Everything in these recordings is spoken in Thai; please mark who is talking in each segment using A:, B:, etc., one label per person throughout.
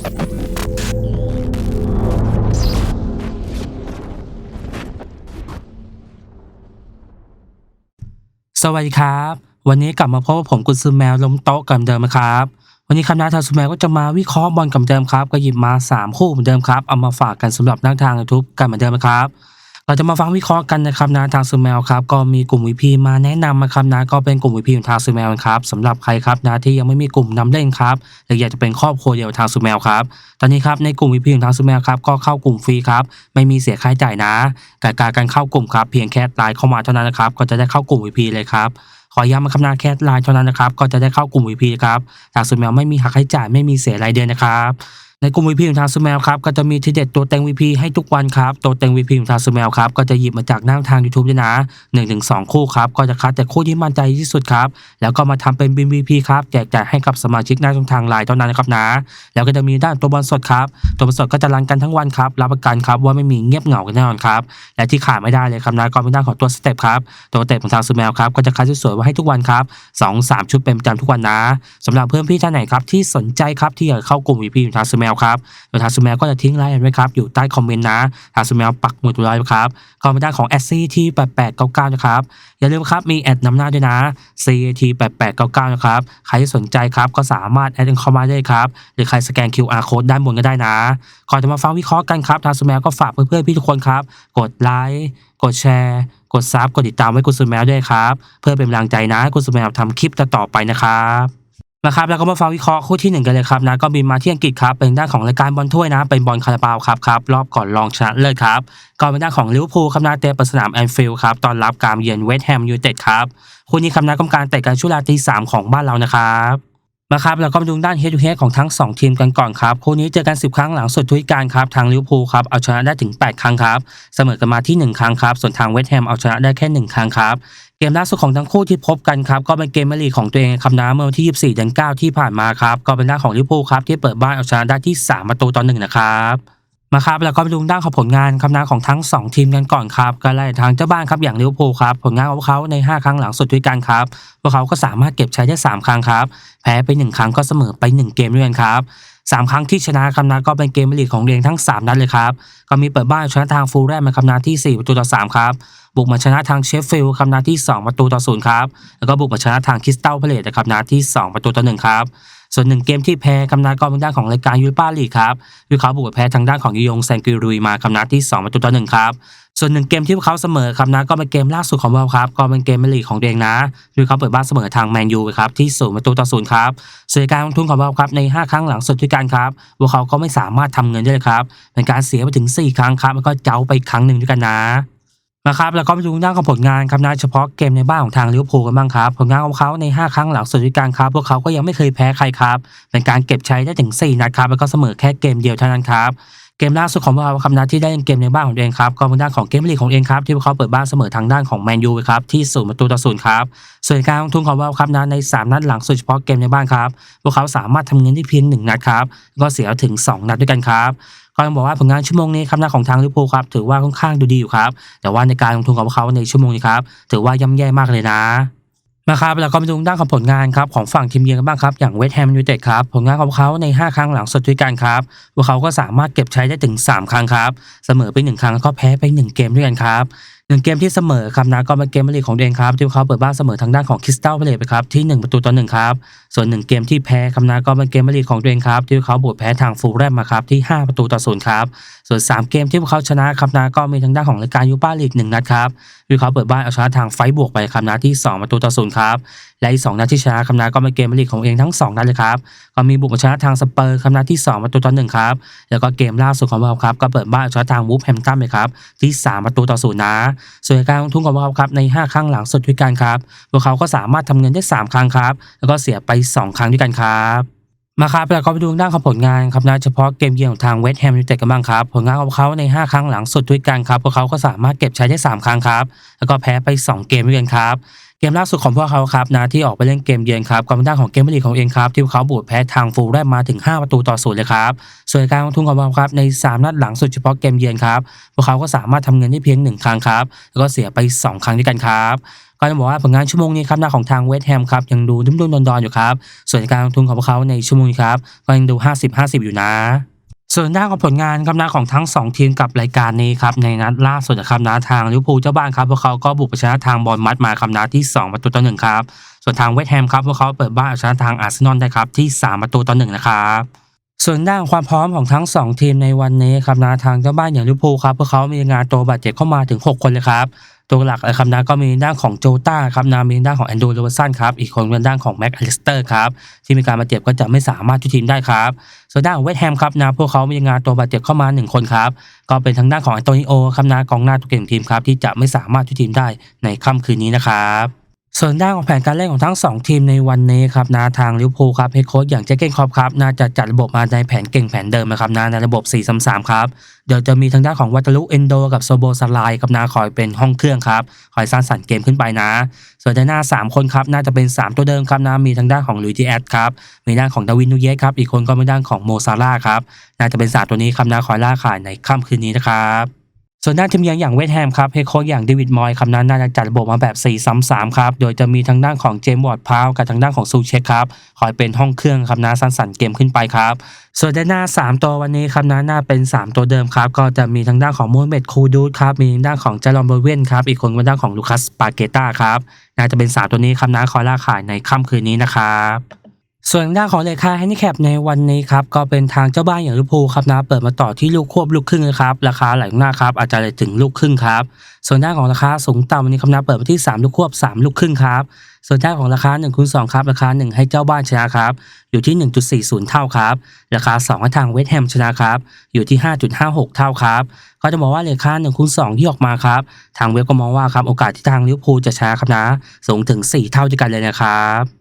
A: สวัสดีครับ วันนี้กลับมาพบกับผมกุณซือแมวล้มโต๊ะกับเดิมนะครับ วันนี้คำนาทางซูแมวก็จะมาวิเคราะห์บอลกับเดิมครับ ก็หยิบมา 3 คู่เหมือนเดิมครับ เอามาฝากกันสำหรับนักทางยูทูบกันเหมือนเดิมนะครับ เราจะมาฟังวิเคราะห์กันนะครับนะทางซูแมวครับก็มีกลุ่ม VP มาแนะนำนะครับนะก็เป็นกลุ่ม VP ของทางซูแมวครับสำหรับใครครับนะที่ยังไม่มีกลุ่มนำเล่นครับหรืออยากจะเป็นครอบครัวเดียวทางซูแมวครับตอนนี้ครับในกลุ่ม VP ของทางซูแมวครับก็เข้ากลุ่มฟรีครับไม่มีเสียค่าใช้จ่ายนะการการการเข้ากลุ่มครับเพียงแค่ไลน์เข้ามาเท่านั้นนะครับก็จะได้เข้ากลุ่ม VP เลยครับขอย้ำมาคำนาแค่ไลน์เท่านั้นนะครับก็จะได้เข้ากลุ่ม VP ครับทางซูแมวไม่มีหักค่าใช้จ่ายไม่มีเสียรายเดือนนะครับ ในกลุ่ม VP ของทางซูแมครับก็จะมีทีเด็ดตัวเต็ง VP ให้ทุกวันครับตัวเต็ง VP ของทางซูแมครับก็จะหยิบมาจากหน้าทาง YouTube ด้วยนะ1-2 คู่ครับก็จะคัดแต่คู่ที่มั่นใจที่สุดครับแล้วก็มาทำเป็นบิน VP ครับแจกจ่ายให้กับสมาชิกหน้าช่องทางไลน์เท่านั้นนะครับนะ แล้วก็จะมีด้านตัวบอลสดครับตัวบอลสดก็จะรันกันทั้งวันครับรับประกันครับว่าไม่มีเงียบเหงากันแน่นอนครับและที่ขาดไม่ได้เลยครับนะก็เป็นด้านของตัวสเต็ปครับตัวสเต็ปของทางซูแมครับก็จะคัดสวยๆไว้ให้ทุกวันครับสองสามชุดเป็นประจำทุกวันนะสำหรับเพื่อนพี่ท่านไหนครับที่สนใจครับที่อยากเข้ากลุ่ม VP ของทางซูแมวครับโดยทางซูแมวก็จะทิ้งรายละเอียดไว้ครับอยู่ใต้คอมเมนต์นะทางซูแมวปักหมุดไว้ไว้ครับก็เป็นด้านของ SC ที่8899นะครับอย่าลืมครับมีแอดนำหน้าด้วยนะ CAT 8899นะครับใครที่สนใจครับก็สามารถแอดเข้ามาได้ครับหรือใครสแกน QR code ด้านบนก็ได้นะก่อนจะมาฟังวิเคราะห์กันครับทางสแมวก็ฝากเพื่อนๆพี่ทุกคนครับ กดไลค์กดแชร์กดซับกดติดตามไว้คุณสุแมวด้วยครับ เพื่อเป็นกำลังใจนะคุณสแมวทำคลิปต่อๆไปนะครับ นะครับแล้วก็มาฟังวิเคราะห์คู่ที่หนึ่งกันเลยครับนะก็บินมาที่อังกฤษครับเป็นด้านของรายการบอลถ้วยนะ เป็นบอลคาราบาวครับครับรอบก่อนรองชนะเลิศครับก็เป็นด้านของลิเวอร์พูลครับนาเตะเปิดสนามแอนฟิลด์ครับตอนรับการเยือนเวสต์แฮมยูไนเต็ดครับคู่นี้คำนัดกรรมการเตะกันช่วงเวลาตีสามของบ้านเรานะครับนะครับแล้วก็มาดูด้าน head to head ของทั้ง 2 ทีมกันก่อนครับคู่นี้เจอกัน 10 ครั้งหลังสุดทุกการครับทางลิเวอร์พูลครับเอาชนะได้ถึง 8 ครั้งครับเสมอกันมาที่ 1 ครั้งครับส่วนทางเวสต์แฮมเอาชนะได้แค่ 1 ครั้งครับ เกมล่าสุดของทั้งคู่ที่พบกันครับก็เป็นเกมเมลีของตัวเองครับนะเมื่อวันที่ 24 เดือน 9 ที่ผ่านมาครับก็เป็นด้านของลิเวอร์พูลครับที่เปิดบ้านเอาชนะได้ที่ 3 ประตูต่อ1นะครับมาครับแล้วก็ไปดูด้านของผลงานครับนะของทั้ง 2 ทีมกันก่อนครับก็ไล่ทางเจ้าบ้านครับอย่างลิเวอร์พูลครับผลงานของเขาใน 5 ครั้งหลังสุดด้วยกันครับพวกเขาก็สามารถเก็บใช้ได้ 3 ครั้งครับแพ้ไป 1 ครั้งก็เสมอไป 1 เกมด้วยกันครับ สามครั้งที่ชนะครับนะก็เป็นเกมลีกของเรียงทั้ง 3 นัดเลยครับ ก็มีเปิดบ้านชนะทางฟูลแรมในคำนาที่ 4 ประตูต่อ 3 ครับ บุกมาชนะทางเชฟฟิลด์คำนาที่ 2 ประตูต่อ 0 ครับ แล้วก็บุกมาชนะทางคริสตัลพาเลตในคำนาที่ 2 ประตูต่อ 1 ครับ ส่วนหนึ่งเกมที่แพ้คำนาก็เป็นด้านของรายการยูโรปาลีกครับวิเขาบุกแพ้ทางด้านของยูยงแซงกิรุยมาคำนาที่ 2 ประตูต่อ 1 ครับ ส่วนหนึ่งเกมที่พวกเขาเสมอครับนะก็เป็นเกมล่าสุดของพวกเขาครับก็เป็นเกมลีกของตัวเองนะคือเขาเปิดบ้านเสมอทางแมนยูครับที่ศูนย์ประตูต่อศูนย์ครับส่วนการลงทุนของพวกเขาครับใน 5 ครั้งหลังสุดด้วยกันครับพวกเขาก็ไม่สามารถทำเงินได้เลยครับเป็นการเสียไปถึง 4 ครั้งครับแล้วก็เจ้าไปครั้งหนึ่งด้วยกันนะนะครับแล้วก็ไปดูด้านของผลงานครับนะเฉพาะเกมในบ้านของทางลิเวอร์พูลกันบ้างครับผลงานของเขาใน 5 ครั้งหลังสุดด้วยกันครับพวกเขาก็ยังไม่เคยแพ้ใครครับเป็นการเก็บใช้ได้ถึง 4 นัดครับแล้วก็เสมอแค่เกมเดียวเท่านั้นครับ เกมล่าสุดของพวกเขาครับนะที่ได้เล่นเกมในบ้านของตัวเองครับก็เป็นด้านของเกมลีกของเองครับที่พวกเขาเปิดบ้านเสมอทางด้านของแมนยูครับที่ศูนย์ประตูต่อศูนย์ครับส่วนการลงทุนของพวกเขาครับนะใน 3 นัดหลังสุดเฉพาะเกมในบ้านครับพวกเขาสามารถทำเงินได้เพียง1นัดครับก็เสียถึง 2 นัดด้วยกันครับก็ต้องบอกว่าผลงานชั่วโมงนี้ครับนะของทางลิเวอร์พูลครับถือว่าค่อนข้างดูดีอยู่ครับแต่ว่าในการลงทุนของพวกเขาในชั่วโมงนี้ครับถือว่าย่ำแย่มากเลยนะ นะครับแล้วก็มาดูด้านของผลงานครับของฝั่งทีมเยือนกันบ้างครับอย่างเวสต์แฮมยูไนเต็ดครับผลงานของเขาใน 5 ครั้งหลังสุดด้วยกันครับพวกเขาก็สามารถเก็บใช้ได้ถึง 3 ครั้งครับเสมอไป 1 ครั้งแล้วก็แพ้ไป 1 เกมด้วยกันครับ หนึ่งเกมที่เสมอครับนะก็เป็นเกมลีกของตัวเองครับที่พวกเขาเปิดบ้านเสมอทางด้านของคริสตัลพาเลตไปครับที่1ประตูต่อหนึ่งครับส่วนหนึ่งเกมที่แพ้ครับนะก็เป็นเกมลีกของตัวเองครับที่พวกเขาบุกแพ้ทางฟูลแรมมาครับที่ 5 ประตูต่อศูนย์ครับส่วน 3 เกมที่พวกเขาชนะครับนะก็มีทางด้านของรายการยูปาลีกหนึ่งนัดครับที่พวกเขาเปิดบ้านเอาชนะทางไฟบวกไปครับนะที่ 2 ประตูต่อศูนย์ครับ และอีก 2 นัดที่ชนะครับนะก็เป็นเกมลีกของเองทั้ง 2 นัดเลยครับ ก็มีบุกชนะทางสเปอร์ครับนะที่2ประตูต่อ1ครับ แล้วก็เกมล่าสุดของพวกเขาครับก็เปิดบ้านชนะทางวูฟแฮมตันไปครับที่ 3 ประตูต่อ0นย์นะ ส่วนการลงทุนของพวกเขาครับใน 5 ครั้งหลังสุดด้วยกันครับพวกเขาก็สามารถทำเงินได้ 3 ครั้งครับ แล้วก็เสียไป 2 ครั้งด้วยกันครับมาครับแล้วก็ไปดูด้านของผลงานครับนะเฉพาะเกมเยือนของทางเวสต์แฮมยูไนเต็ดกันบ้างครับ ผลงานของเขาใน 5 ครั้งหลังสุดด้วยกันครับพวกเขาก็สามารถเก็บใช้ได้ 3 ครั้งครับ แล้วก็แพ้ไป 2 เกมด้วยกันครับ เกมล่าสุดของพวกเขาครับนะที่ออกไปเล่นเกมเยือนครับความด้านของเกมลีกของเองครับที่พวกเขาบูดแพ้ทางฟูลได้มาถึง 5 ประตูต่อศูนย์เลยครับส่วนการลงทุนของพวกเขาครับใน 3 นัดหลังสุดเฉพาะเกมเยือนครับพวกเขาก็สามารถทำเงินได้เพียง 1 ครั้งครับแล้วก็เสียไป 2 ครั้งด้วยกันครับก็จะบอกว่าผลงานชั่วโมงนี้ครับหน้าของทางเวสแฮมครับยังดูดุ้มๆดอนๆอยู่ครับส่วนการลงทุนของพวกเขาในชั่วโมงนี้ครับก็ยังดู 50-50 อยู่นะ ส่วนด้านของผลงานครับนะของทั้ง 2 ทีมกับรายการนี้ครับในนัดล่าสุดครับนะทางลิเวอร์พูลเจ้าบ้านครับพวกเขาก็บุกไปชนะทางบอลมัดมาครับนะที่ 2 ประตูต่อหนึ่งครับส่วนทางเวสต์แฮมครับพวกเขาเปิดบ้านเอาชนะทางอาร์เซนอลได้ครับที่ 3 ประตูต่อหนึ่งนะครับส่วนด้านความพร้อมของทั้ง 2 ทีมในวันนี้ครับนะทางเจ้าบ้านอย่างลิเวอร์พูลครับพวกเขามีงานตัวบาดเจ็บเข้ามาถึง 6 คนเลยครับ ตัวหลักนะครับนะก็มีด้านของโจต้าครับนะมีด้านของแอนดรูโรเบอร์สันครับอีกคนเป็นด้านของแม็กอลิสเตอร์ครับที่มีการบาดเจ็บก็จะไม่สามารถช่วยทีมได้ครับส่วนด้านของเวสต์แฮมครับนะพวกเขามีงานตัวบาดเจ็บเข้ามา 1 คนครับก็เป็นทางด้านของแอนโตนิโอครับนะกองหน้าตัวเก่งทีมครับที่จะไม่สามารถช่วยทีมได้ในค่ำคืนนี้นะครับ ส่วนด้านของแผนการเล่นของทั้ง 2 ทีมในวันนี้ครับนะทางลิเวอร์พูลครับเฮดโค้ชอย่างเจเกนครอปครับน่าจะจัดระบบมาในแผนเก่งแผนเดิมนะครับนะในระบบ4-3-3ครับเดี๋ยวจะมีทางด้านของวัตลุเอนโดกับโซโบสไลกับนาคอยเป็นห้องเครื่องครับคอยสร้างสรรค์เกมขึ้นไปนะ ส่วนด้านหน้า 3 คนครับน่าจะเป็น 3 ตัวเดิมครับนะมีทางด้านของลุยจีแอดครับมีด้านของดาวินนูเยสครับอีกคนก็เป็นด้านของโมซาร่าครับน่าจะเป็นสามตัวนี้ครับนะคอยล่าขายในค่ำคืนนี้นะครับ ส่วนด้านทีมเยือนอย่างเวสแฮมครับเฮดโค้ชอย่างเดวิดมอยครับนั้นน่าจะจัดระบบมาแบบ 4-3-3 ครับ โดยจะมีทางด้านของเจมส์วอร์ดพาวกับทางด้านของซูเชคครับ คอยเป็นห้องเครื่องครับนะสร้างสรรค์เกมขึ้นไปครับ ส่วนด้านหน้า 3 ตัววันนี้ครับนะน่าเป็น 3 ตัวเดิมครับ ก็จะมีทางด้านของมฮัมเม็ดคูดูดครับ มีทางด้านของเจารอนเบอร์เวนครับ อีกคนเป็นด้านของลูคัสปาเกต้าครับน่าจะเป็น 3 ตัวนี้ครับนะคอยล่าขายในค่ำคืนนี้นะครับ ส่วนด้านของเลขาแฮนดิแคปในวันนี้ครับก็เป็นทางเจ้าบ้านอย่างลิเวอร์พูลครับนะเปิดมาต่อที่ลูกควบลูกครึ่งนะครับราคาไหลลงหน้าครับอาจจะเลยถึงลูกครึ่งครับส่วนด้านของราคาสูงต่ำวันนี้ครับนะเปิดมาที่ 3 ลูกควบ 3 ลูกครึ่งครับส่วนด้านของราคา1คูณ2ครับราคา 1 ให้เจ้าบ้านชนะครับอยู่ที่ 1.40 เท่าครับราคา2ให้ทางเวสต์แฮมชนะครับอยู่ที่ 5.56 เท่าครับก็จะบอกว่าเลขา1คูณ2ที่ออกมาครับทางเว็บก็มองว่าครับโอกาสที่ทางลิเวอร์พูลจะชนะครับนะสูงถึง 4 เท่าด้วยกันเลยนะครับ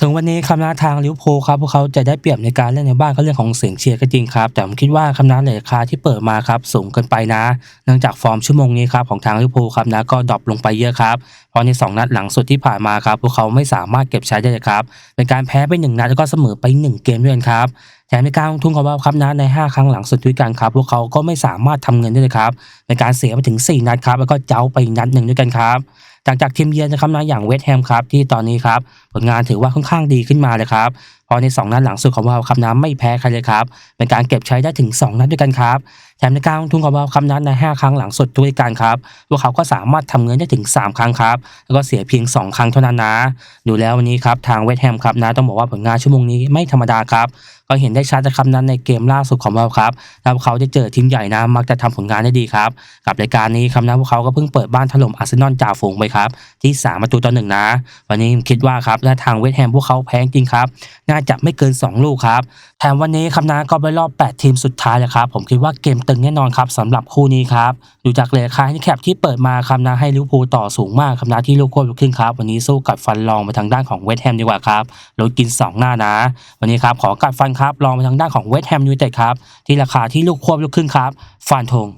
A: ถึงวันนี้คำนาทางลิวอร์พูลครับพวกเขาจะได้เปรียบในการเล่นในบ้านก็เรื่องของเสียงเชียร์ก็จริงครับ แต่ผมคิดว่าคำนาราคาที่เปิดมาครับสูงเกินไปนะ เนื่องจากฟอร์มชั่วโมงนี้ครับของทางลิวอร์พูลครับนะก็ดรอปลงไปเยอะครับเพราะใน 2 นัดหลังสุดที่ผ่านมาครับพวกเขาไม่สามารถเก็บใช้ได้เลยครับเป็นการแพ้ไป 1 นัดแล้วก็เสมอไป 1 เกมด้วยกันครับแถมในการลงทุนของเราครับนะใน 5 ครั้งหลังสุดด้วยกันครับพวกเขาก็ไม่สามารถทำเงินได้เลยครับในการเสียไปถึง 4 นัดครับแล้วก็เจ้าไปนัดหนึ่งด้วยกันครับ หลังจากทีมเยือนนะครับนะอย่างเวสต์แฮมครับที่ตอนนี้ครับผลงานถือว่าค่อนข้างดีขึ้นมาเลยครับพราะใน 2 นัดหลังสุดของเราครับน้ำไม่แพ้ใครเลยครับ เป็นการเก็บใช้ได้ถึง 2 นัดด้วยกันครับแถมในการลงทุนของเราครับนั้นใน 5 ครั้งหลังสุดด้วยกันครับพวกเขาก็สามารถทำเงินได้ถึง 3 ครั้งครับ แล้วก็เสียเพียง 2 ครั้งเท่านั้นนะ ดูแล้ววันนี้ครับทางเวสต์แฮมครับนะต้องบอกว่าผลงานชั่วโมงนี้ไม่ธรรมดาครับ ก็เห็นได้ชัดนะครับนั้นในเกมล่าสุดของเราครับแล้วพวกเขาจะเจอทีมใหญ่นะมักจะทำผลงานได้ดีครับ กับรายการนี้ครับนพวกเขาก็เพิ่งเปิดบ้านถล่มอาร์เซนอลจ่าฝูงไปครับ ที่ 3 ประตูต่อหนึ่งนะ วันนี้คิดว่าครับและทางเวสต์แฮมพวกเขาแพ้จริงครับ น่าจะไม่เกิน 2 ลูกครับแถมวันนี้ครับนก็ไปรอบ 8 ทีมสุดท้ายแล้วครับผมคิดว่าเกมตึงแน่นอนครับสำหรับคู่นี้ครับดูจากเลขาที่แคปที่เปิดมาครับนะให้ลิเวอร์พูลต่อสูงมากครับนะที่ลูกควบลูกครึ่งครับ วันนี้สู้กัดฟันลองไปทางด้านของเวสต์แฮมดีกว่าครับลดกิน 2 หน้านะ วันนี้ครับขอกัดฟันครับลองไปทางด้านของเวสต์แฮมยูไนเต็ดครับที่ราคาที่ลูกควบลูกครึ่งครับฟันธง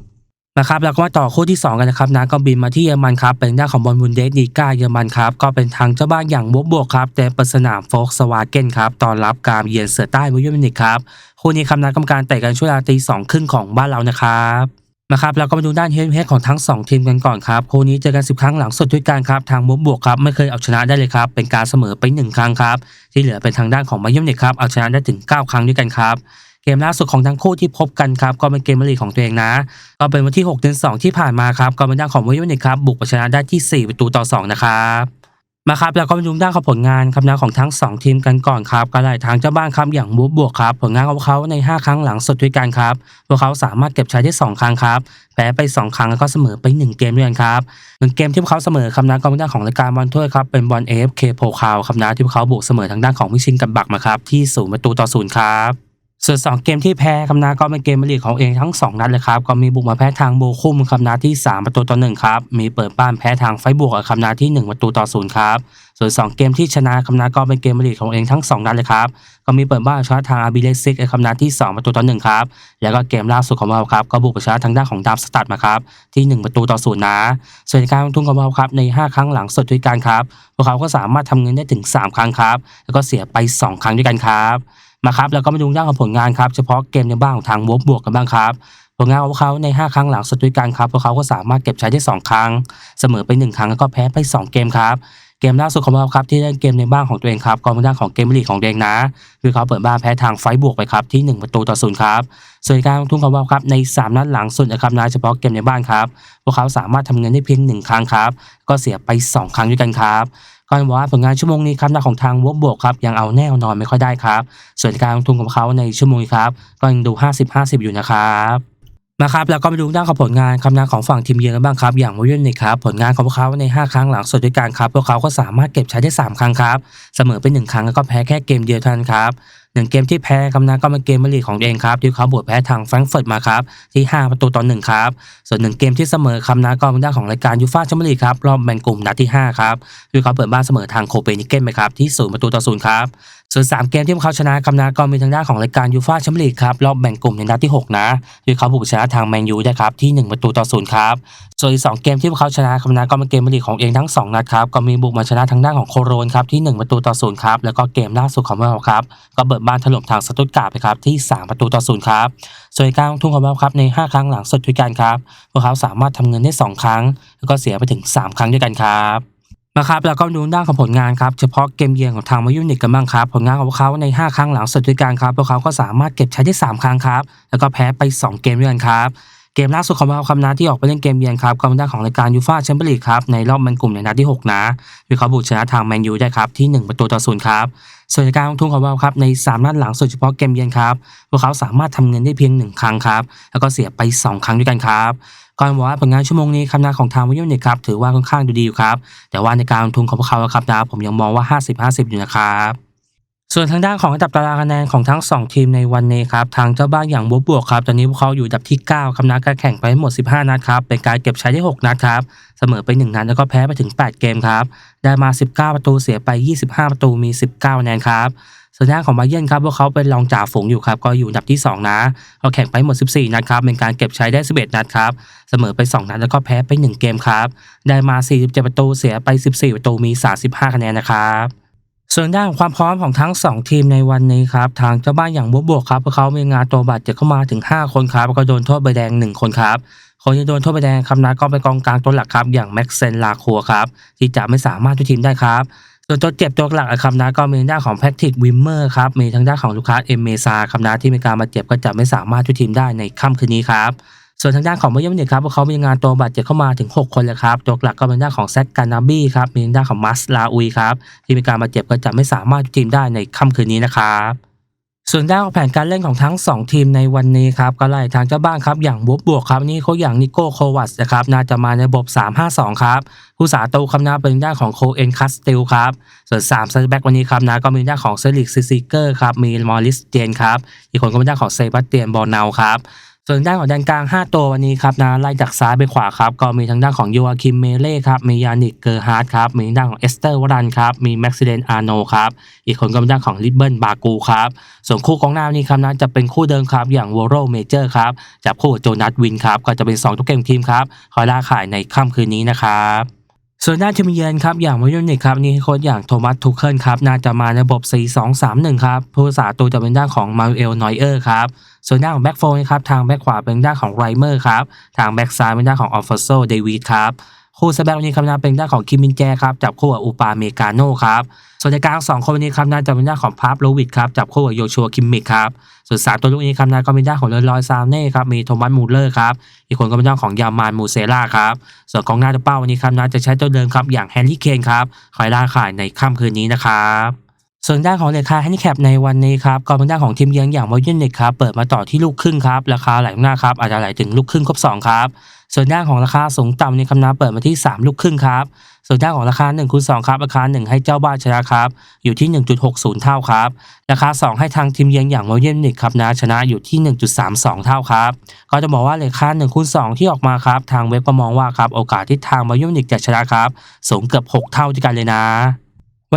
A: นะครับแล้วก็มาต่อคู่ที่ 2 กันนะครับนะก็บินมาที่เยอรมันครับเป็นด้านของบอลบุนเดสดีกาเยอรมันครับก็เป็นทางเจ้าบ้านอย่างบวบบวกครับแต่เปิดสนามโฟกสวาเกนครับตอนรับการเยือนเสือใต้บูยมินิกครับคู่นี้คำนัดกรรมการเตะกันช่วงเวลาตีสองครึ่งของบ้านเรานะครับ นะครับแล้วก็มาดูด้านเฮดเฮดของทั้ง 2 ทีมกันก่อนครับคู่นี้เจอกัน 10 ครั้งหลังสุดด้วยกันครับทางบวบวกครับไม่เคยเอาชนะได้เลยครับเป็นการเสมอไป 1 ครั้งครับที่เหลือเป็นทางด้านของบาเยิร์นมิวนิกครับเอาชนะได้ถึง 9 ครั้งด้วยกันครับเกมล่าสุดของทั้งคู่ที่พบกันครับก็เป็นเกมลีกของตัวเองนะ ก็เป็นวันที่6เดือน2ที่ผ่านมาครับก็เป็นด้านของวอยูนิคครับบุกไปชนะได้ที่ 4 ประตูต่อ 2 นะครับ มาครับแล้วก็มาดูด้านของผลงานครับนะของทั้ง 2 ทีมกันก่อนครับก็ได้ทางเจ้าบ้านครับอย่างบูบวกครับผลงานของเขาใน 5 ครั้งหลังสุดด้วยกันครับพวกเขาสามารถเก็บใช้ได้ 2 ครั้งครับแพ้ไป 2 ครั้งแล้วก็เสมอไป 1 เกมด้วยกันครับหนึ่งเกมที่พวกเขาเสมอครับนะก็เป็นด้านของรายการบอลถ้วยครับเป็นบอล AFK โพคาวครับนะที่พวกเขาบุกเสมอทางด้านของวิชิงกับบักมาครับที่ศูนย์ประตูต่อศูนย์ครับ ส่วน 2 เกมที่แพ้ครับนะก็เป็นเกมลีกของเองทั้ง 2 นัดเลยครับก็มีบุกมาแพ้ทางโบคุมครับนะที่ 3 ประตูต่อ1ครับมีเปิดบ้านแพ้ทางไฟบวกครับนะที่ 1 ประตูต่อ0ครับส่วน 2 เกมที่ชนะครับนะก็เป็นเกมลีกของเองทั้ง 2 นัดเลยครับก็มีเปิดบ้านชนะทางอาบิเลซิกครับนะที่ 2 ประตูต่อ1ครับแล้วก็เกมล่าสุดของเราครับก็บุกไปชนะทางด้านของดามสตัดมาครับที่ 1 ประตูต่อ0นะ ส่วนการลงทุนของเราครับใน 5 ครั้งหลังสุดด้วยกันครับพวกเขาก็สามารถทำเงินได้ถึง 3 ครั้งครับแล้วก็เสียไป 2 ครั้งด้วยกันครับ มาครับแล้วก็มาดูด้านของผลงานครับเฉพาะเกมในบ้านของทางวบบวกกันบ้างครับผลงานของพวกเขาใน 5 ครั้งหลังสุดด้วยกันครับพวกเขาก็สามารถเก็บใช้ได้ 2 ครั้ง เสมอไป 1 ครั้งแล้วก็แพ้ไป 2 เกมครับเกมล่าสุดของเราครับที่เล่นเกมในบ้านของตัวเองครับกองด้านของเกมลีกของเองนะ คือเขาเปิดบ้านแพ้ทางไฟบวกไปครับที่ 1 ประตูต่อศูนย์ครับส่วนการลงทุนของเราครับใน 3 นัดหลังสุดนะครับนะเฉพาะเกมในบ้านครับพวกเขาสามารถทำเงินได้เพียง 1 ครั้งครับก็เสียไป 2 ครั้งด้วยกันครับ ก็บอกว่าผลงานชั่วโมงนี้ครับนักของทางวบบวกครับยังเอาแน่นอนไม่ค่อยได้ครับ ส่วนการลงทุนของเขาในชั่วโมงนี้ครับก็ยังดู 50-50 อยู่นะครับนะครับแล้วก็ไปดูด้านของผลงานคำนานของฝั่งทีมเยือนกันบ้างครับ อย่างวอร์เรนนี่ครับผลงานของพวกเขาใน 5 ครั้งหลังสุดด้วยกันครับ พวกเขาก็สามารถเก็บใช้ได้ 3 ครั้งครับ เสมอไป1ครั้งแล้วก็แพ้แค่เกมเดียวเท่านั้นครับหนึ่งเกมที่แพ้คำนานก็เป็นเกมมาลีของเองครับที่เขาบวชแพ้ทางแฟรงก์เฟิร์ตมาครับที่ 5 ประตูต่อ1ครับส่วนหนึ่งเกมที่เสมอคำนานก็เป็นด้านของรายการยูฟ่าแชมเปี้ยนลีกครับรอบแบ่งกลุ่มนัดที่ห้าครับที่เขาเปิดบ้านเสมอทางโคเปนิเกนไปครับที่0ประตูต่อ0ครับส่วน3เกมที่พวกเขาชนะคำนาก็มีทางด้านของรายการยูฟ่าแชมเปี้ยนลีกครับรอบแบ่งกลุ่มในนัดที่ 6 นะโดยเขาบุกชนะทางแมนยูได้ครับที่ 1 ประตูต่อศูนย์ครับส่วนอีก2เกมที่พวกเขาชนะคำนาก็เป็นเกมลีกของเองทั้ง2นัดครับก็มีบุกมาชนะทางด้านของโคโรนครับที่ 1 ประตูต่อศูนย์ครับแล้วก็เกมล่าสุดของพวกเขาครับก็เปิดบ้านถล่มทางสตุตการ์ดไปครับที่ 3 ประตูต่อศูนย์ครับ ส่วนการลงทุนของเขาครับใน 5 ครั้งหลังสุดด้วยกันครับพวกเขาสามารถทำเงินได้ 2 ครั้ง แล้วก็เสียไปถึง 3 ครั้งด้วยกันครับนะครับแล้วก็ดูด้านของผลงานครับเฉพาะเกมเยือนของทางมายูนิคกันบ้างครับผลงานของพวกเขาใน 5 ครั้งหลังสุดด้วยกันครับพวกเขาก็สามารถเก็บใช้ได้ 3 ครั้งครับแล้วก็แพ้ไป 2 เกมด้วยกันครับเกมล่าสุดของพวกเขาคำนัดที่ออกไปเล่นเกมเยือนครับก็เป็นด้านของรายการยูฟ่าแชมเปี้ยนลีกครับในรอบมันกลุ่มในนัดที่ 6 นะโดยเขาบุกชนะทางแมนยูได้ครับที่ 1 ประตูต่อศูนย์ครับ ส่วนการลงทุนของพวกเขาครับใน 3 นัดหลังโดยเฉพาะเกมเยือนครับพวกเขาสามารถทำเงินได้เพียง 1 ครั้งครับ แล้วก็เสียไป 2 ครั้งด้วยกันครับก่อนบอกว่าผลงานชั่วโมงนี้คำนาของทางวิวเนี่ยครับถือว่าค่อนข้างดูดีอยู่ครับแต่ว่าในการลงทุนของพวกเขาครับนะผมยังมองว่า 50-50 อยู่นะครับ ส่วนทางด้านของอันดับตารางคะแนนของทั้ง 2 ทีมในวันนี้ครับทางเจ้าบ้านอย่างบวบวกครับตอนนี้พวกเขาอยู่อันดับที่ 9ครับนะการแข่งไปหมด 15 นัดครับเป็นการเก็บใช้ได้ 6 นัดครับเสมอไป 1 นัดแล้วก็แพ้ไปถึง 8 เกมครับได้มา 19 ประตูเสียไป 25 ประตูมี 19คะแนนครับส่วนด้านของบาเยนครับพวกเขาเป็นรองจ่าฝูงอยู่ครับก็อยู่อันดับที่ 2 นะเขาแข่งไปหมด 14 นัดครับเป็นการเก็บใช้ได้ 11 นัดครับเสมอไป 2 นัดแล้วก็แพ้ไป 1 เกมครับได้มา 47 ประตูเสียไป 14 ประตูมี 35 คะแนนนะครับ ส่วนด้านความพร้อมของทั้ง 2 ทีมในวันนี้ครับ ทางเจ้าบ้านอย่างบวบวกครับเขามีงานตัวบาดเจ็บเข้ามาถึง 5 คนครับก็โดนโทษใบแดง 1 คนครับ คนที่โดนโทษใบแดงครับนะก็เป็นกองกลางตัวหลักครับอย่างแม็กเซนลาคัวครับที่จะไม่สามารถทุกทีมได้ครับส่วนตัวเจ็บตัวหลักครับนะก็มีทางด้านของแพทริกวิมเมอร์ครับมีทางด้านของลูคัสเอมเมซาครับนะที่มีการบาเจ็บก็จะไม่สามารถทุกทีมได้ในค่ำคืนนี้ครับ ส่วนทางด้านของบาเยิร์นเนี่ยครับพวกเขามีงานตัวบาดเจ็บเข้ามาถึง 6 คนเลยครับตัวหลักก็เป็นด้านของแซกกานาบี้ครับมีด้านของมัสลาอุยครับที่มีการบาดเจ็บก็จะไม่สามารถทีมได้ในค่ำคืนนี้นะครับส่วนด้านของแผนการเล่นของทั้ง 2 ทีมในวันนี้ครับก็ไล่ทางเจ้าบ้านครับอย่างบวบบวกครับนี่เขาอย่างนิโก้โควัตนะครับน่าจะมาในระบบ 3-5-2 ครับ ผู้สาตูคำนาเป็นด้านของโคเอนคัสติลครับ ส่วน3ซันแบ็กวันนี้ครับนะก็มีด้านของเซริกซิซิเกอร์ครับมีมอริสเจนครับ อีกคนก็เป็นด้านของเซบาสเตียนบอลเนาครับ ส่วนด้านของแดนกลาง 5 ตัววันนี้ครับนะไล่จากซ้ายไปขวาครับ ก็มีทางด้านของโยอาคิมเมเล่ครับ มียานิกเกอร์ฮาร์ดครับ มีทางด้านของเอสเตอร์วรันครับ มีแม็กซิเดนอาร์โนครับ อีกคนก็เป็นด้านของลิเบิลบากูครับ ส่วนคู่กองหน้านี้ครับนะจะเป็นคู่เดิมครับ อย่างวอโรเมเจอร์ครับจับคู่กับโจนัสวินครับ ก็จะเป็น2ทุกเกมทีมครับคอยล่าขายในค่ำคืนนี้นะครับ ส่วนด้านทีมเยือนครับอย่างมายูนิคครับนี่โค้ชอย่างโทมัสทูเคิลครับน่าจะมาในระบบ 4-2-3-1 ครับผู้รักษาตัวจะเป็นด้านของมาริเอลนอยเออร์ครับส่วนด้านของแบ็กโฟนครับทางแบ็กขวาเป็นด้านของไรเมอร์ครับทางแบ็กซ้ายเป็นด้านของออฟฟโซเดวิดครับ คู่สแบ็กวันนี้ครับน่าเป็นด้านของคิมมินแจครับจับคู่กับอูปาเมกาโนครับส่วนในกลางสองคนวันนี้ครับน่าจะเป็นด้านของพาร์ฟโลวิดครับจับคู่กับโยชัวคิมมิกครับส่วนสามตัวลูกนี้ครับน่าก็เป็นด้านของเลอรอยซาวเน่ครับมีโทมัสมูเลอร์ครับอีกคนก็เป็นด้านของยามานมูเซล่าครับส่วนกองหน้าตัวเป้าวันนี้ครับน่าจะใช้ตัวเดิมครับอย่างแฮร์รี่เคนครับคอยล่าขายในค่ำคืนนี้นะครับส่วนด้านของราคาแฮนดิแคปในวันนี้ครับก็เป็นด้านของทีมเยือนอย่างวอร์ยินเน็ตครับเปิดมาต่อที่ลูกครึ่งครับราคาไหลหน้าครับอาจจะไหลถึงลูกครึ่งครบ2ครับ ส่วนด้านของราคาสูงต่ำในคำนาเปิดมาที่ 3 ลูกครึ่งครับ ส่วนด้านของราคา1คูณ2ครับราคา 1 ให้เจ้าบ้านชนะครับอยู่ที่ 1.60 เท่าครับ ราคา 2 ให้ทางทีมเยือนอย่างวอร์ยินน็ตครับนะชนะอยู่ที่ 1.32 เท่าครับ ก็จะบอกว่าราคา1คูณ2ที่ออกมาครับทางเว็บก็มองว่าครับโอกาสที่ทางวอร์ยินน็ตจะชนะครับสูงเกือบ 6 เท่าด้วยกันเลยนะ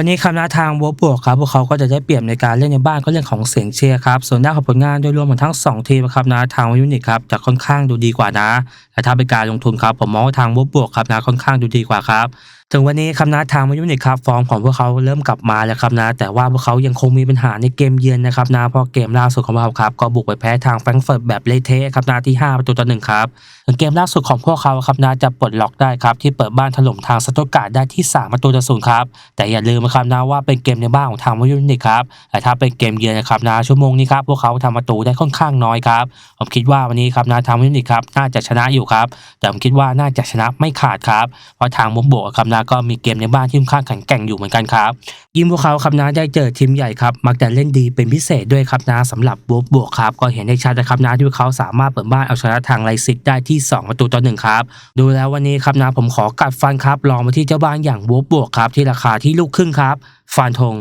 A: วันนี้คำนาทางบวบวกครับพวกเขาก็จะได้เปรียบในการเล่นในบ้านก็เรื่องของเสียงเชียร์ครับส่วนด้านของผลงานโดยรวมของทั้ง 2 ทีมครับนะทางวิวนิคครับจะค่อนข้างดูดีกว่านะแต่ถ้าเป็นการลงทุนครับผมมองว่าทางบวบวกครับนะค่อนข้างดูดีกว่าครับ ถึงวันนี้ครับนะทางมายูนิคครับฟอร์มของพวกเขาเริ่มกลับมาแล้วครับนะแต่ว่าพวกเขายังคงมีปัญหาในเกมเยือนนะครับนะเพราะเกมล่าสุดของพวกเขาครับก็บุกไปแพ้ทางแฟรงก์เฟิร์ตแบบเละเทะครับนะที่ 5 ประตูต่อหนึ่งครับส่วนเกมล่าสุดของพวกเขาครับนะจะปลดล็อกได้ครับที่เปิดบ้านถล่มทางสตุตการ์ดได้ที่ 3 ประตูต่อศูนย์ครับแต่อย่าลืมนะครับนะว่าเป็นเกมในบ้านของทางมายูนิคครับแต่ถ้าเป็นเกมเยือนนะครับนะชั่วโมงนี้ครับพวกเขาทำประตูได้ค่อนข้างน้อยครับผมคิดว่าวันนี้ครับนะทางมายูนิคครับน่าจะชนะอยู่ครับแต่ผมคิดว่าน่าจะชนะไม่ขาดครับเพราะทางมุกโบกครับนะก็มีเกมในบ้านที่ค่อนข้างแข็งแกร่งอยู่เหมือนกันครับยิ่งพวกเขาครับนะได้เจอทีมใหญ่ครับมักจะเล่นดีเป็นพิเศษด้วยครับนะสำหรับบุกโบกครับก็เห็นได้ชัดนะครับนะที่พวกเขาสามารถเปิดบ้านเอาชนะทางไลซิกได้ที่ 2 ประตูต่อหนึ่งครับดูแล้ววันนี้ครับนะผมขอกัดฟันครับลองมาที่เจ้าบ้านอย่างบุกโบกครับที่ราคาที่ลูกครึ่งครับฟันธง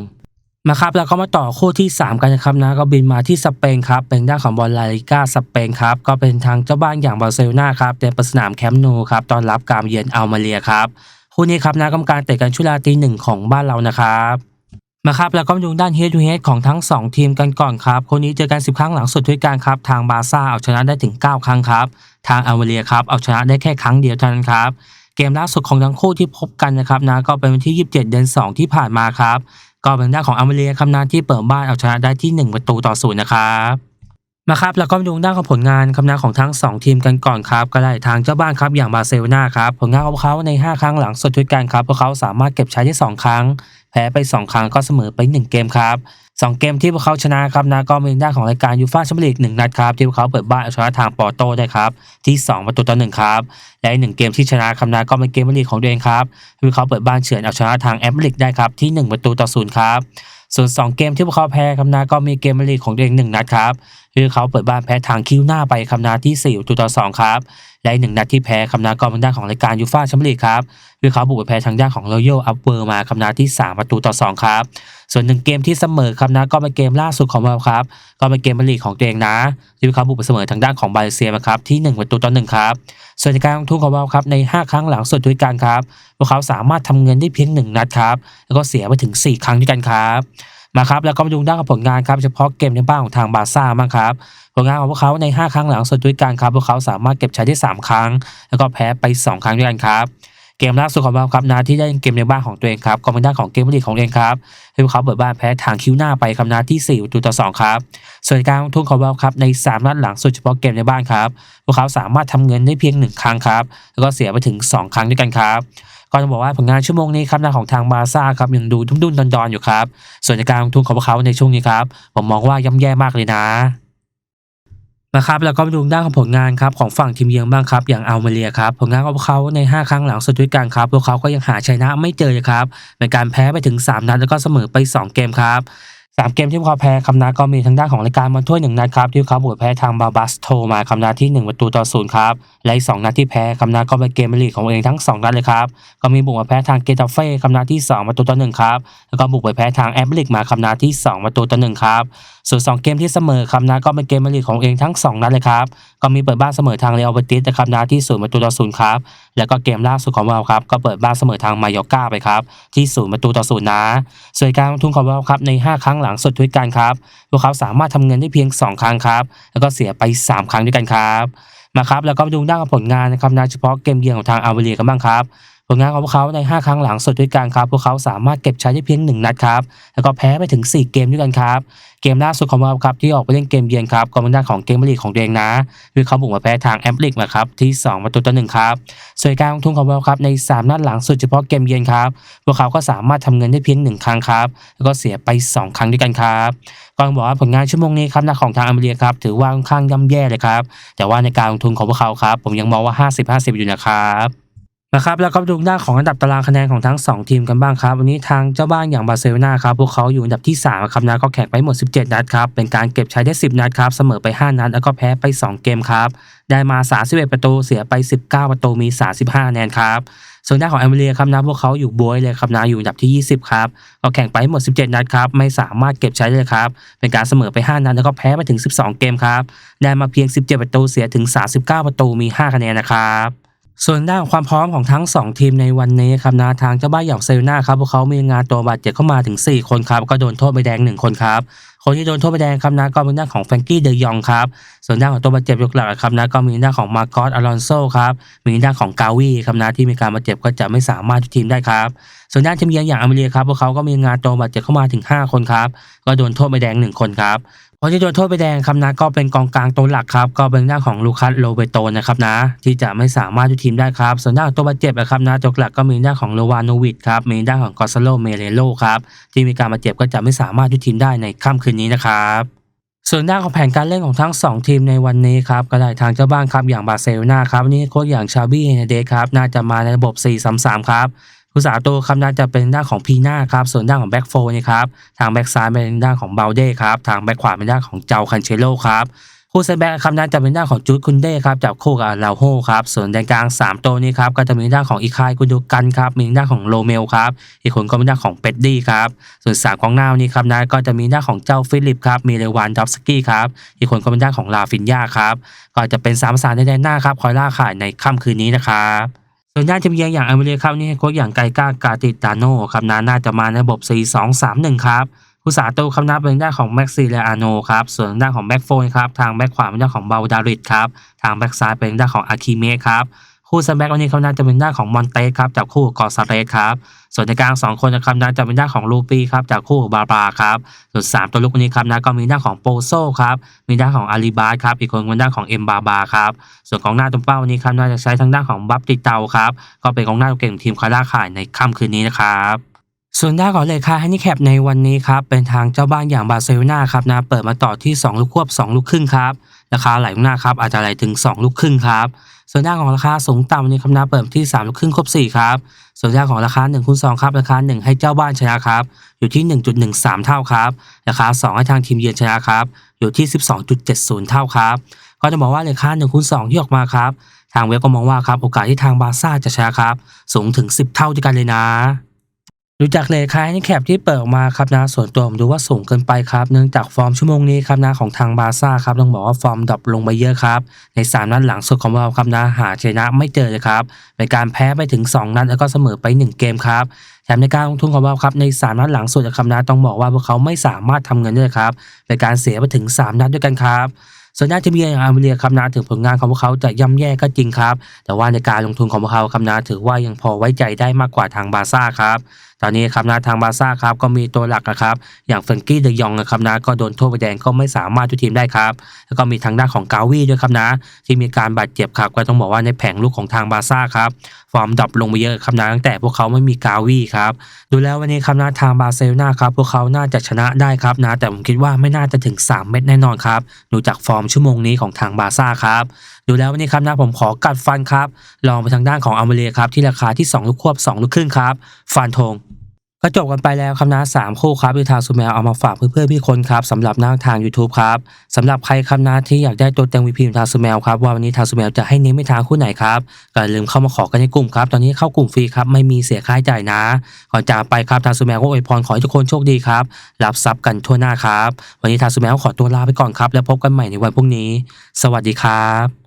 A: มาครับแล้วก็มาต่อคู่ที่ 3 กันนะครับนะก็บินมาที่สเปนครับเป็นด้านของบอลลาลิก้าสเปนครับก็เป็นทางเจ้าบ้านอย่างบาร์เซโลนาครับเต็มประสนามแคมป์นูครับตอนรับการเยือนอัลมาเรียครับ คู่นี้ครับนะกรรมการเตะกันชุลาตีหนึ่งของบ้านเรานะครับมาครับแล้วก็มาดูด้านเฮดทูเฮดของทั้ง 2 ทีมกันก่อนครับคู่นี้เจอกัน 10 ครั้งหลังสุดด้วยกันครับ ทางบาร์ซ่าเอาชนะได้ถึง 9 ครั้งครับ ทางอัลมาเรียครับเอาชนะได้แค่ครั้งเดียวเท่านั้นครับ เกมล่าสุดของทั้งคู่ที่พบกันนะครับนะก็เป็นวันที่ 27 เดือน 2 ที่ผ่านมาครับ ก็เป็นด้านของอัลเมเรียครับนะที่เปิดบ้านเอาชนะได้ที่ 1 ประตูต่อศูนย์นะครับ มาครับแล้วก็มาดูด้านของผลงานคำนาของทั้ง 2 ทีมกันก่อนครับก็ได้ทางเจ้าบ้านครับอย่างบาร์เซโลนาครับผลงานของเขาใน 5 ครั้งหลังสุดทุกการครับพวกเขาสามารถเก็บใช้ได้ 2 ครั้ง แพ้ไป 2 ครั้งก็เสมอไป 1 เกมครับสองเกมที่พวกเขาชนะครับนะก็มีด้านของรายการยูฟ่าแชมเปี้ยนลีกหนึ่งนัดครับที่พวกเขาเปิดบ้านเอาชนะทางปอร์โตได้ครับที่ 2 ประตูต่อหนึ่งครับและอีกหนึ่งเกมที่ชนะครับนะก็เป็นเกมลีกของตัวเองครับที่พวกเขาเปิดบ้านเฉือนเอาชนะทางแอปลิกได้ครับที่ 1 ประตูต่อศูนย์ครับ ส่วน 2 เกมที่พวกเขาแพ้คำนาก็มีเกมลีกของตัวเอง1นัดครับคือเขาเปิดบ้านแพ้ทางคิวหน้าไปคำนาที่4ประตูต่อ2ครับ และอีกหนึ่งนัดที่แพ้คำนาก็เป็นด้านของรายการยูฟ่าแชมเปี้ยนลีกครับคือเขาบุกไปแพ้ทางด้านของรอยัลอัพเวอร์มาคำนาที่ 3 ประตูต่อ 2 ครับ ส่วนหนึ่งเกมที่เสมอครับนะก็เป็นเกมล่าสุดของเราครับ ก็เป็นเกมลีกของตัวเองนะที่เขาบุกไปเสมอทางด้านของบาเลเซียมาครับที่ 1 ประตูต่อ1ครับส่วนในการลงทุนของเราครับใน 5 ครั้งหลังสุดด้วยกันครับพวกเขาสามารถทำเงินได้เพียง 1 นัดครับแล้วก็เสียไปถึง 4 ครั้งด้วยกันครับ มาครับแล้วก็มาดูด้านของผลงานครับเฉพาะเกมในบ้านของทางบาซ่าบ้างครับผลงานของพวกเขาใน 5 ครั้งหลังสุดด้วยกันครับพวกเขาสามารถเก็บใช้ได้ 3 ครั้ง แล้วก็แพ้ไป 2 ครั้งด้วยกันครับเกมล่าสุดของเราครับนาที่ได้เกมในบ้านของตัวเองครับก็เป็นด้านของเกมลีกของเองครับที่พวกเขาเปิดบ้านแพ้ทางคิวหน้าไปครับนาที่4ประตูต่อ2ครับส่วนการลงทุนของเราครับใน 3 นัดหลังสุดเฉพาะเกมในบ้านครับพวกเขาสามารถทำเงินได้เพียง 1 ครั้งครับแล้วก็เสียไปถึง 2 ครั้งด้วยกันครับ ก็จะบอกว่าผลงานชั่วโมงนี้ครับนของทางบาซ่าครับยังดูดุ้นๆดอนๆอยู่ครับ ส่วนในการลงทุนของพวกเขาในช่วงนี้ครับ ผมมองว่าย่ำแย่มากเลยนะนะครับแล้วก็มาดูด้านของผลงานครับของฝั่งทีมเยือนบ้างครับอย่างอัลมาเรียครับผลงานของพวกเขาใน 5 ครั้งหลังสุดด้วยกันครับพวกเขาก็ยังหาชัยนะไม่เจอเลยครับเป็นการแพ้ไปถึง 3 นัดแล้วก็เสมอไป 2 เกมครับ สามเกมที่พวกเขาแพ้คำนาก็มีทางด้านของรายการบอลถ้วยหนึ่งนัดครับที่เขาบุกแพ้ทางบาบัสโทมาคำนาที่1ประตูต่อศูนย์ครับและอีกสองนัดที่แพ้คำนาก็เป็นเกมลีกของตัวเองทั้ง 2 นัดเลยครับก็มีบุกมาแพ้ทางเกตาเฟ่คำนาที่ 2 ประตูต่อหนึ่งครับแล้วก็บุกไปแพ้ทางแอปลิกมาคำนาที่ 2 ประตูต่อหนึ่งครับ ส่วน2เกมที่เสมอครับนะก็เป็นเกมลีของเองทั้ง 2 นัดเลยครับ ก็มีเปิดบ้านเสมอทางเรอัลเบติสนะครับนะที่ศูนย์ประตูต่อศูนย์ครับ แล้วก็เกมล่าสุดของเราครับก็เปิดบ้านเสมอทางมายอก้าไปครับที่ศูนย์ประตูต่อศูนย์นะ ส่วนการลงทุนของเราครับใน 5 ครั้งหลังสุดด้วยกันครับพวกเขาสามารถทำเงินได้เพียง 2 ครั้งครับ แล้วก็เสียไป 3 ครั้งด้วยกันครับมาครับแล้วก็ดูด้านผลงานนะครับนะเฉพาะเกมเยือนของทางอัลเวเรียกันบ้างครับ ผลงานของพวกเขาใน 5 ครั้งหลังสุดด้วยกันครับ พวกเขาสามารถเก็บใช้ได้เพียง 1 นัดครับ แล้วก็แพ้ไปถึง 4 เกมด้วยกันครับ เกมล่าสุดของเราครับที่ออกไปเล่นเกมเยือนครับก็เป็นด้านของเกมลีกของเองนะคือเขาบุกมาแพ้ทางแอมลิกมาครับที่ 2 ประตูต่อหนึ่งครับ ส่วนการลงทุนของเราครับใน 3 นัดหลังสุดเฉพาะเกมเยือนครับ พวกเขาก็สามารถทำเงินได้เพียง 1 ครั้งครับ แล้วก็เสียไป 2 ครั้งด้วยกันครับก็ต้องบอกว่าผลงานชั่วโมงนี้ครับนักของทางอเมริกาครับถือว่าค่อนข้างย่ำแย่เลยครับ แต่ว่าในการลงทุนของพวกเขาครับ ผมยังมองว่า 50-50 อยู่นะครับ นะครับแล้วก็ดูด้านของอันดับตารางคะแนนของทั้ง 2 ทีมกันบ้างครับ วันนี้ทางเจ้าบ้านอย่างบาร์เซโลนาครับพวกเขาอยู่อันดับที่3ครับนะก็แข่งไปหมด 17 นัดครับเป็นการเก็บใช้ได้ 10 นัดครับเสมอไป 5 นัด แล้วก็แพ้ไป 2 เกมครับได้มา 31 ประตูเสียไป 19 ประตูมี 35คะแนนครับส่วนด้านของแอมเบรียครับนะพวกเขาอยู่บวยเลยครับนะอยู่อันดับที่ 20 ครับก็แข่งไปหมด 17 นัดครับไม่สามารถเก็บใช้เลยครับเป็นการเสมอไป 5 นัดแล้วก็แพ้ไปถึง 12 เกมครับได้มาเพียง 17 ประตูเสียถึง 39 ประตูมี 5 คะแนนนะครับ ส่วนด้านความพร้อมของทั้ง 2 ทีมในวันนี้ครับนะทางเจ้าบ้านอย่างเซลนาครับพวกเขามีงานตัวบาดเจ็บเข้ามาถึง 4 คนครับก็โดนโทษใบแดง 1 คนครับคนที่โดนโทษใบแดงครับนะก็เป็นด้านของแฟรงกี้เดยองครับส่วนด้านของตัวบาดเจ็บยกหลักครับนะก็มีด้านของมาร์กอสอลอนโซครับมีด้านของกาวีครับนะที่มีการบาดเจ็บก็จะไม่สามารถทีมได้ครับส่วนด้านทีมเยือนอย่างอเมริกาครับพวกเขาก็มีงานตัวบาดเจ็บเข้ามาถึง 5 คนครับก็โดนโทษใบแดง 1 คนครับ คนที่โดนโทษใบแดงครับนะก็เป็นกองกลางตัวหลักครับก็เป็นด้าของลูคัสโรเบโตนะครับนะที่จะไม่สามารถทุทีมได้ครับ ส่วนด้าตัวบาดเจ็บนะครับนะตัวหลักก็มีด้าของโลวานโนวิดครับมีด้าของกอสโลเมเรโลครับที่มีการบาดเจ็บก็จะไม่สามารถทุทีมได้ในค่ำคืนนี้นะครับส่วนด้านของแผนการเล่นของทั้ง 2 ทีมในวันนี้ครับก็ได้ทางเจ้าบ้านครับอย่างบาร์เซโลนาครับนี่โค้ชอย่างชาบี้เฮเนเดสครับน่าจะมาในระบบ 4-3-3 ครับ ผู้สาตัวคำน่าจะเป็นด้านของพีน่าครับ ส่วนด้านของแบ็กโฟนี่ครับ ทางแบ็กซ้ายเป็นด้านของเบลเด้ครับ ทางแบ็กขวาเป็นด้านของเจ้าคันเชโลครับคู่เซตแบ็กคำน่าจะเป็นด้านของจูดคุนเด้ครับจับคู่กับลาโฮครับ ส่วนแดนกลาง 3 ตัวนี้ครับก็จะมีด้านของอีคายกุดูกันครับมีด้านของโลเมลครับอีกคนก็เป็นด้านของเป็ดดี้ครับส่วนสามกองหน้านี้ครับนะก็จะมีด้านของเจ้าฟิลิปครับมีเลวานดอฟสกี้ครับอีกคนก็เป็นด้านของลาฟินยาครับก็จะเป็นสามสานในแดนหน้าครับคอยล่าข่ายในค่ำคืนนี้นะครับ ส่วนด้านทีมเยือนอย่างอเมริกาครับนี่โค้ชอย่างไกก้ากาติตาโนครับนะน่าจะมาในระบบ 4-2-3-1 ครับผู้สาตัวคำนับเป็นด้านของแม็กซีเลอาโนครับส่วนด้านของแม็กโฟนครับทางแม็กขวาเป็นด้านของเบลดาริดครับทางแม็กซ้ายเป็นด้านของอาคิเมะครับ คู่ซันแบ็กวันนี้เขาน่าจะเป็นด้าของมอนเตสครับจากคู่กอซาเรสครับส่วนในกลาง 2 คนนะครับน่าจะเป็นด้าของลูปีครับจากคู่บาบาครับส่วน3ตัวลุกวันนี้ครับนะก็มีด้าของโปโซครับมีด้าของอาลีบาสครับอีกคนเป็นด้าของเอ็มบาบาครับส่วนของหน้าตรงเป้าวันนี้ครับน่าจะใช้ทางด้านของบัฟติเตาครับก็เป็นกองหน้าเก่งทีมคาร่าข่ายในค่ำคืนนี้นะครับส่วนด้านของเลขาแฮนดิแคปในวันนี้ครับเป็นทางเจ้าบ้านอย่างบาร์เซโลนาครับนะเปิดมาต่อที่ 2 ลูกควบ 2 ลูกครึ่งครับราคาไหลลงหน้าครับอาจจะไหลถึง 2 ลูกครึ่งครับ ส่วนด้านของราคาสูงต่ำวันนี้ครับเปิดที่3ลูกครึ่งครบ4ครับส่วนด้านของราคา1คูณ2ครับราคา 1 ให้เจ้าบ้านชนะครับอยู่ที่ 1.13 เท่าครับราคา 2 ให้ทางทีมเยือนชนะครับอยู่ที่ 12.70 เท่าครับก็จะบอกว่าราคา1คูณ2ที่ออกมาครับทางเว็บก็มองว่าครับโอกาสที่ทางบาร์ซ่าจะชนะครับสูงถึง 10 เท่าด้วยกันเลยนะ ดูจากเลขายในแคปที่เปิดออกมาครับนะส่วนตัวผมดูว่าสูงเกินไปครับเนื่องจากฟอร์มชั่วโมงนี้ครับนะของทางบาซ่าครับต้องบอกว่าฟอร์มดรอปลงไปเยอะครับในสามนัดหลังสุดของเราครับนะหาชนะไม่เจอเลยครับเป็นการแพ้ไปถึง 2 นัดแล้วก็เสมอไป 1 เกมครับแถมในการลงทุนของเราครับในสามนัดหลังสุดครับนะต้องบอกว่าพวกเขาไม่สามารถทำเงินได้ครับเป็นการเสียไปถึง 3 นัดด้วยกันครับส่วนด้านทีมเยือนอย่างอาร์เมเรียครับนะถึงผลงานของพวกเขาจะย่ำแย่ก็จริงครับ แต่ว่าในการลงทุนของพวกเขาครับนะถือว่ายังพอไว้ใจได้มากกว่าทางบาซ่าครับ ตอนนี้ครับนะทางบาร์ซ่าครับก็มีตัวหลักนะครับอย่างเฟรนกี้เดยองนะครับนะก็โดนโทษใบแดงก็ไม่สามารถทุกทีมได้ครับ แล้วก็มีทางด้านของกาวีด้วยครับนะ ที่มีการบาดเจ็บครับก็ต้องบอกว่าในแผงลูกของทางบาร์ซ่าครับฟอร์มดรอปลงไปเยอะครับนะตั้งแต่พวกเขาไม่มีกาวีครับดูแล้ววันนี้ครับนะทางบาเซลนาครับพวกเขาน่าจะชนะได้ครับนะแต่ผมคิดว่าไม่น่าจะถึง 3 เม็ดแน่นอนครับดูจากฟอร์มชั่วโมงนี้ของทางบาร์ซ่าครับ ดูแล้ววันนี้ครับนะผมขอกัดฟันครับ ลองไปทางด้านของอเมริกครับที่ราคาที่ 2 ลูกควบ 2 ลูกครึ่งครับ ฟันธงก็จบกันไปแล้วครับนะสามคู่ครับที่ทางซูแมวเอามาฝากเพื่อนๆพี่คนครับสำหรับหน้าทาง YouTube ครับสำหรับใครครับนะที่อยากได้ตัวเต็งวีพีของทางซูแมวครับว่าวันนี้ทางซูแมวจะให้เน้นไปทางคู่ไหนครับก็อย่าลืมเข้ามาขอกันในกลุ่มครับตอนนี้เข้ากลุ่มฟรีครับไม่มีเสียค่าใช้จ่ายนะก่อนจากไปครับทางซูแมวก็อวยพรขอให้ทุกคนโชคดีครับรับทรัพย์กันทั่วหน้าครับวันนี้ทางซูแมวขอตัวลาไปก่อนครับแล้วพบกันใหม่ในวันพรุ่งนี้ สวัสดีครับ